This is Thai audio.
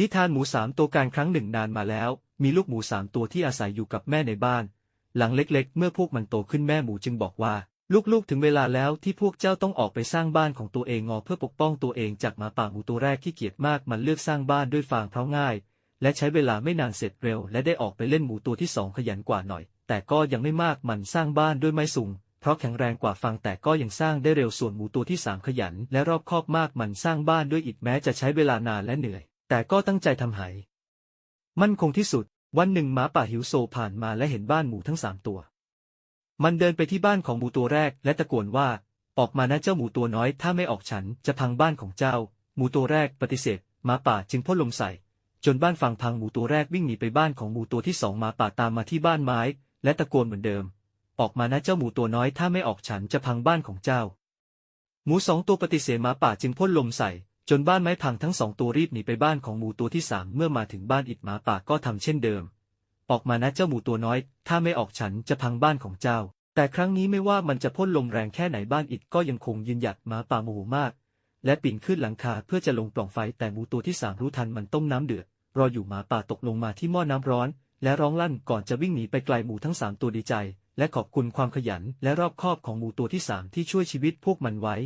นิทานหมูสามตัวการครั้งหนึ่งนานมาแล้ว มีลูกหมูสามตัวที่อาศัยอยู่กับแม่ในบ้าน หลังเล็กๆ เมื่อพวกมันโตขึ้นแม่หมูจึงบอกว่า ลูกๆถึงเวลาแล้วที่พวกเจ้าต้องออกไปสร้างบ้านของตัวเองงอเพื่อปกป้องตัวเองจากหมาป่าหมูตัวแรกที่เกียจมากมันเลือกสร้างบ้านด้วยฟางเพราะง่าย และใช้เวลาไม่นานเสร็จเร็ว และได้ออกไปเล่นหมูตัวที่สองขยันกว่าหน่อย แต่ก็ยังไม่มากมันสร้างบ้านด้วยไม้สูงเพราะแข็งแรงกว่าฟางแต่ก็ยังสร้างได้เร็วส่วนหมูตัวที่สามขยัน และรอบคอบมากมันสร้างบ้านด้วยอิฐแม้จะใช้เวลานานและเหนื่อย แต่ก็ตั้งใจทำให้มั่นคงที่สุด วันหนึ่งหมาป่าหิวโซผ่านมาและเห็นบ้านหมูทั้งสามตัว มันเดินไปที่บ้านของหมูตัวแรกและตะโกนว่า ออกมานะเจ้าหมูตัวน้อย ถ้าไม่ออกฉันจะพังบ้านของเจ้า หมูตัวแรกปฏิเสธหมาป่าจึงพ่นลมใส่ จนบ้านฟังพังหมูตัวแรกวิ่งหนีไปบ้านของหมูตัวที่สองหมาป่าตามมาที่บ้านไม้ และตะโกนเหมือนเดิม ออกมานะเจ้าหมูตัวน้อย ถ้าไม่ออกฉันจะพังบ้านของเจ้า หมูสองตัวปฏิเสธหมาป่าจึงพ่นลมใส่ จนบ้านไม้พังทั้งสองตัวรีบหนีไปบ้านของหมูตัวที่สามเมื่อมาถึงบ้านอิดหมาป่าก็ทำเช่นเดิม ออกมานะเจ้าหมูตัวน้อย ถ้าไม่ออกฉันจะพังบ้านของเจ้า แต่ครั้งนี้ไม่ว่ามันจะพ่นลมแรงแค่ไหนบ้านอิดก็ยังคงยืนหยัดหมาป่าโมโหมาก และปีนขึ้นหลังคาเพื่อจะลงปล่องไฟแต่หมูตัวที่สามรู้ทันมันต้มน้ำเดือดรออยู่หมาป่าตกลงมาที่หม้อน้ำร้อน และร้องลั่นก่อนจะวิ่งหนีไปไกลหมูทั้งสามตัวดีใจ และขอบคุณความขยันและรอบคอบของหมูตัวที่สามที่ช่วยชีวิตพวกมันไว้